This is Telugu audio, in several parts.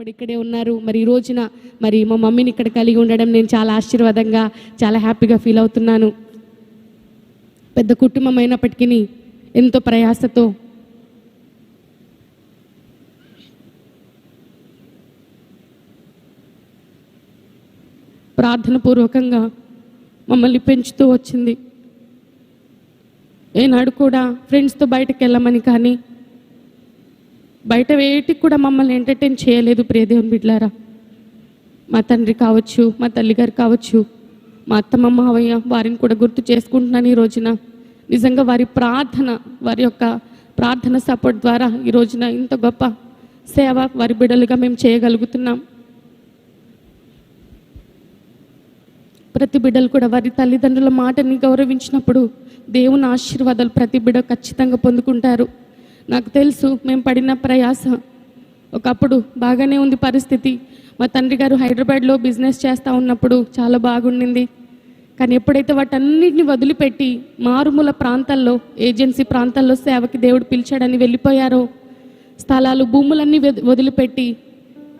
కూడా ఇక్కడే ఉన్నారు. మరి ఈ రోజున మరి మా మమ్మీని ఇక్కడ కలిగి ఉండడం నేను చాలా ఆశీర్వాదంగా చాలా హ్యాపీగా ఫీల్ అవుతున్నాను. పెద్ద కుటుంబం అయినప్పటికీ ఎంతో ప్రయాసతో ప్రార్థన పూర్వకంగా మమ్మల్ని పెంచుతూ వచ్చింది. ఏనాడు కూడా ఫ్రెండ్స్తో బయటకు వెళ్ళమని కానీ బయట వేటికి కూడా మమ్మల్ని ఎంటర్టైన్ చేయలేదు ప్రియదేవుని బిడ్లారా మా తండ్రి కావచ్చు మా తల్లిగారు కావచ్చు మా అత్తమ్మ మావయ్య వారిని కూడా గుర్తు చేసుకుంటున్నాను ఈ రోజున. నిజంగా వారి ప్రార్థన వారి యొక్క ప్రార్థన సపోర్ట్ ద్వారా ఈ రోజున ఇంత గొప్ప సేవ వారి బిడ్డలుగా మేము చేయగలుగుతున్నాం. ప్రతి బిడ్డలు కూడా వారి తల్లిదండ్రుల మాటని గౌరవించినప్పుడు దేవుని ఆశీర్వాదాలు ప్రతి బిడ్డ ఖచ్చితంగా పొందుకుంటారు. నాకు తెలుసు మేము పడిన ప్రయాస. ఒకప్పుడు బాగానే ఉంది పరిస్థితి. మా తండ్రి గారు హైదరాబాద్లో బిజినెస్ చేస్తూ ఉన్నప్పుడు చాలా బాగుండింది. కానీ ఎప్పుడైతే వాటన్నిటిని వదిలిపెట్టి మారుమూల ప్రాంతాల్లో ఏజెన్సీ ప్రాంతాల్లో సేవకి దేవుడు పిలిచాడని వెళ్ళిపోయారో స్థలాలు భూములన్నీ వది- వదిలిపెట్టి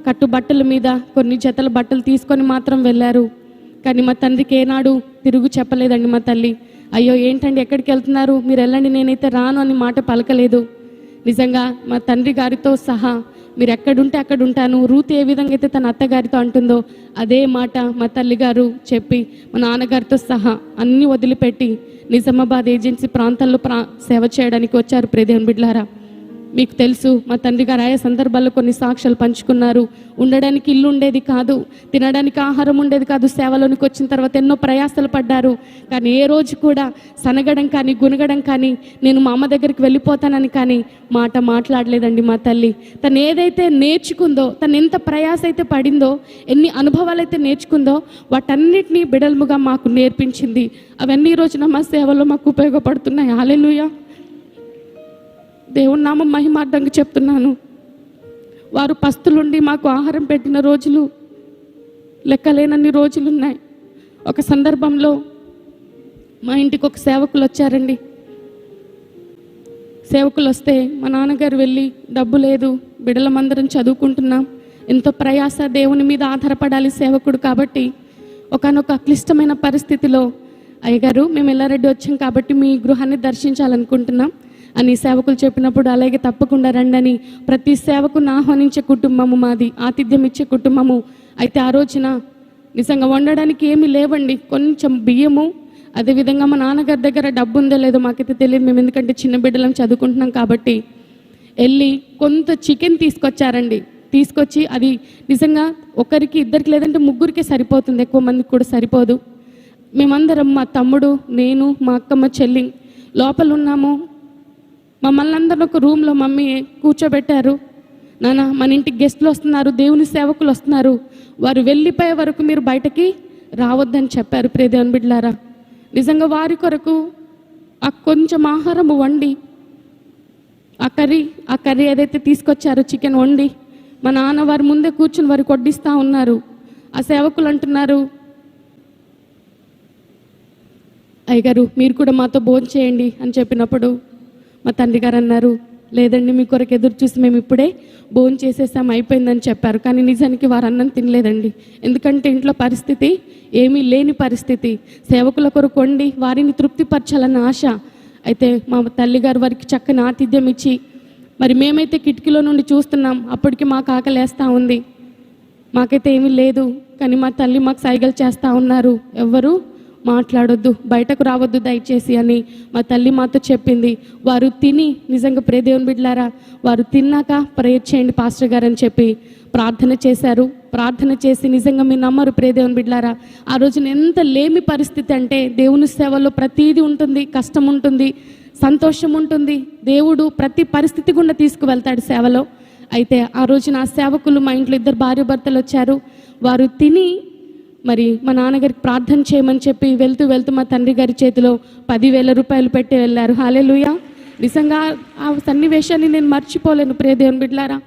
కట్టుబట్టల మీద కొన్ని జతల బట్టలు తీసుకొని మాత్రం వెళ్ళారు. కానీ మా తండ్రికి ఏనాడు తిరుగు చెప్పలేదండి మా తల్లి. అయ్యో ఏంటండి ఎక్కడికి వెళ్తున్నారు? మీరు వెళ్ళండి నేనైతే రాను అని మాట పలకలేదు. నిజంగా మా తండ్రి గారితో సహా మీరు ఎక్కడుంటే అక్కడ ఉంటాను రూత్ ఏ విధంగా అయితే తన అత్తగారితో అంటుందో అదే మాట మా తల్లిగారు చెప్పి మా నాన్నగారితో సహా అన్నీ వదిలిపెట్టి నిజామాబాద్ ఏజెన్సీ ప్రాంతాల్లో ప్రా సేవ చేయడానికి వచ్చారు ప్రేదేవన్ బిడ్లారా మీకు తెలుసు మా తండ్రి గారు ఆయా సందర్భాల్లో కొన్ని సాక్ష్యాలు పంచుకున్నారు. ఉండడానికి ఇల్లు ఉండేది కాదు తినడానికి ఆహారం ఉండేది కాదు సేవలోనికి వచ్చిన తర్వాత ఎన్నో ప్రయాసాలు పడ్డారు. కానీ ఏ రోజు కూడా సనగడం కానీ గునగడం కానీ నేను మా అమ్మ దగ్గరికి వెళ్ళిపోతానని కానీ మాట మాట్లాడలేదండి మా తల్లి. తను ఏదైతే నేర్చుకుందో తను ఎంత ప్రయాస అయితే పడిందో ఎన్ని అనుభవాలు అయితే నేర్చుకుందో వాటన్నిటినీ బిడల్ముగా మాకు నేర్పించింది. అవన్నీ రోజున మా సేవలో మాకు ఉపయోగపడుతున్నాయి. హాలెలుయా దేవుని నామం మహిమార్థంగా చెప్తున్నాను. వారు పస్తులుండి మాకు ఆహారం పెట్టిన రోజులు లెక్కలేనన్ని రోజులు ఉన్నాయి ఒక సందర్భంలో మా ఇంటికి ఒక సేవకులు వచ్చారండి. సేవకులు వస్తే మా నాన్నగారు వెళ్ళి డబ్బు లేదు బిడలమందరం చదువుకుంటున్నాం. ఎంతో ప్రయాస దేవుని మీద ఆధారపడాలి సేవకుడు కాబట్టి ఒకనొక క్లిష్టమైన పరిస్థితిలో అయ్యగారు మేము ఎల్లారెడ్డి వచ్చాం కాబట్టి మీ గృహాన్ని దర్శించాలనుకుంటున్నాం. అని సేవకులు చెప్పినప్పుడు అలాగే తప్పకుండా రండని ప్రతి సేవకుని ఆహ్వానించే కుటుంబము మాది ఆతిథ్యం ఇచ్చే కుటుంబము. అయితే ఆ రోజున నిజంగా వండడానికి ఏమీ లేవండి. కొంచెం బియ్యము అదేవిధంగా మా నాన్నగారి దగ్గర డబ్బు ఉందో లేదో మాకైతే తెలియదు. మేము ఎందుకంటే చిన్న బిడ్డలం చదువుకుంటున్నాం కాబట్టి వెళ్ళి కొంత చికెన్ తీసుకొచ్చారండి. తీసుకొచ్చి అది నిజంగా ఒకరికి ఇద్దరికి లేదంటే ముగ్గురికే సరిపోతుంది. ఎక్కువ మందికి కూడా సరిపోదు. మేమందరం మా తమ్ముడు నేను మా అక్కమ్మ చెల్లి లోపల ఉన్నాము మమ్మల్ని అందరిని ఒక రూమ్లో మమ్మీ కూర్చోబెట్టారు. నాన్న మన ఇంటికి గెస్ట్లు వస్తున్నారు దేవుని సేవకులు వస్తున్నారు. వారు వెళ్ళిపోయే వరకు మీరు బయటకి రావద్దని చెప్పారు ప్రేదేవన్ బిడ్లారా నిజంగా వారి కొరకు ఆ కొంచెం ఆహారము వండి ఆ కర్రీ ఆ కర్రీ ఏదైతే తీసుకొచ్చారో చికెన్ వండి మా నాన్న వారి ముందే కూర్చుని వారు కొడ్డిస్తూ ఉన్నారు. ఆ సేవకులు అంటున్నారు అయ్యగారు మీరు కూడా మాతో భోజనం చేయండి అని చెప్పినప్పుడు మా తండ్రి గారు అన్నారు లేదండి మీ కొరకు ఎదురు చూసి మేము ఇప్పుడే భోజనం చేసేసాం అయిపోయిందని చెప్పారు. కానీ నిజానికి వారు అన్నం తినలేదండి. ఎందుకంటే ఇంట్లో పరిస్థితి ఏమీ లేని పరిస్థితి. సేవకుల కొరకు వండి వారిని తృప్తిపరచాలన్న ఆశ. అయితే మా తల్లిగారు వారికి చక్కని ఆతిథ్యం ఇచ్చి మరి మేమైతే కిటికీలో నుండి చూస్తున్నాం అప్పటికి మాకు ఆకలేస్తూ ఉంది. మాకైతే ఏమీ లేదు కానీ మా తల్లి మాకు సైగలు చేస్తూ ఉన్నారు. ఎవ్వరు మాట్లాడొద్దు బయటకు రావద్దు దయచేసి అని మా తల్లి మాతో చెప్పింది. వారు తిని నిజంగా ప్రేదేవుని బిడ్లారా వారు తిన్నాక ప్రేయర్ చేయండి పాస్టర్ గారు అని చెప్పి ప్రార్థన చేశారు. ప్రార్థన చేసి నిజంగా మీరు నమ్మరు ప్రేదేవుని బిడ్లారా ఆ రోజున ఎంత లేమి పరిస్థితి అంటే దేవుని సేవలో ప్రతీది ఉంటుంది కష్టం ఉంటుంది సంతోషం ఉంటుంది. దేవుడు ప్రతి పరిస్థితి గుండా తీసుకువెళ్తాడు సేవలో. అయితే ఆ రోజున ఆ సేవకులు మా ఇంట్లో ఇద్దరు భార్య భర్తలు వచ్చారు. వారు తిని మరి మా నాన్నగారికి ప్రార్థన చేయమని చెప్పి వెళ్తూ వెళ్తూ మా తండ్రి గారి చేతిలో పదివేల రూపాయలు పెట్టి వెళ్ళారు. హాలేలుయా. నిజంగా ఆ సన్నివేశాన్ని నేను మర్చిపోలేను ప్రియదేవుని బిడ్లారా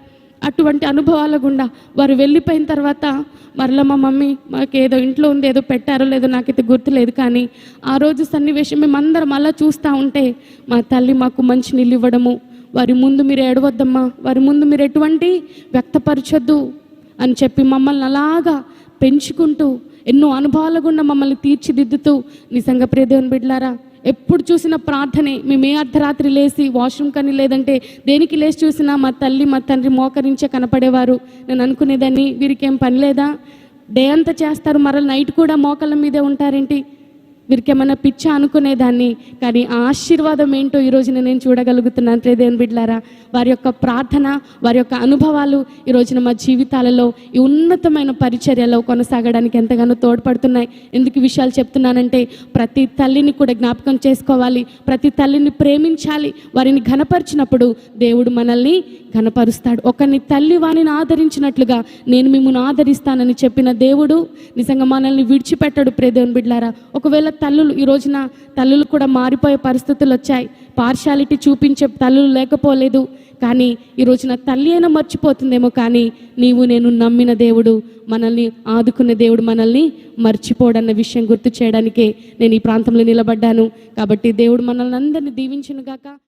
అటువంటి అనుభవాల గుండా వారు వెళ్ళిపోయిన తర్వాత మరలా మా మమ్మీ మాకు ఏదో ఇంట్లో ఉంది ఏదో పెట్టారో లేదో నాకైతే గుర్తులేదు కానీ ఆ రోజు సన్నివేశం మేమందరం అలా చూస్తూ ఉంటే మా తల్లి మాకు మంచి నీళ్ళు ఇవ్వడము వారి ముందు మీరు ఏడవద్దమ్మా వారి ముందు మీరు ఎటువంటి వ్యక్తపరచొద్దు అని చెప్పి మమ్మల్ని అలాగా పెంచుకుంటూ ఎన్నో అనుభవాల గుండా మమ్మల్ని తీర్చిదిద్దుతూ నిజంగా ప్రియదేవుని బిడ్లారా ఎప్పుడు చూసిన ప్రార్థనే మేము ఏ అర్ధరాత్రి లేచి వాష్రూమ్ కానీ లేదంటే దేనికి లేచి చూసినా మా తల్లి మా తండ్రి మోకరించే కనపడేవారు. నేను అనుకునేదాన్ని వీరికి ఏం పని లేదా? డే అంతా చేస్తారు మరల నైట్ కూడా మోకళ్ళ మీదే ఉంటారేంటి? వీరికి ఏమైనా పిచ్చ అనుకునేదాన్ని కానీ ఆశీర్వాదం ఏంటో ఈ రోజున నేను చూడగలుగుతున్నాను ప్రేదేవన్ బిడ్లారా. వారి యొక్క ప్రార్థన వారి యొక్క అనుభవాలు ఈ రోజున మా జీవితాలలో ఈ ఉన్నతమైన పరిచర్యలో కొనసాగడానికి ఎంతగానో తోడ్పడుతున్నాయి. ఎందుకు విషయాలు చెప్తున్నానంటే ప్రతి తల్లిని కూడా జ్ఞాపకం చేసుకోవాలి ప్రతి తల్లిని ప్రేమించాలి. వారిని ఘనపరిచినప్పుడు దేవుడు మనల్ని ఘనపరుస్తాడు. ఒకరిని తల్లి వారిని ఆదరించినట్లుగా నేను మిమ్మల్ని ఆదరిస్తానని చెప్పిన దేవుడు నిజంగా మనల్ని విడిచిపెట్టాడు ప్రేదేవుని బిడ్లారా. ఒకవేళ తల్లులు ఈ రోజున తల్లులు కూడా మారిపోయే పరిస్థితులు వచ్చాయి. పార్షాలిటీ చూపించే తల్లులు లేకపోలేదు. కానీ ఈ రోజున తల్లి అయినా మర్చిపోతుందేమో కానీ నీవు నేను నమ్మిన దేవుడు మనల్ని ఆదుకునే దేవుడు మనల్ని మర్చిపోడన్న విషయం గుర్తు చేయడానికే నేను ఈ ప్రాంతంలో నిలబడ్డాను. కాబట్టి దేవుడు మనల్ని అందరినీ దీవించునుగాక.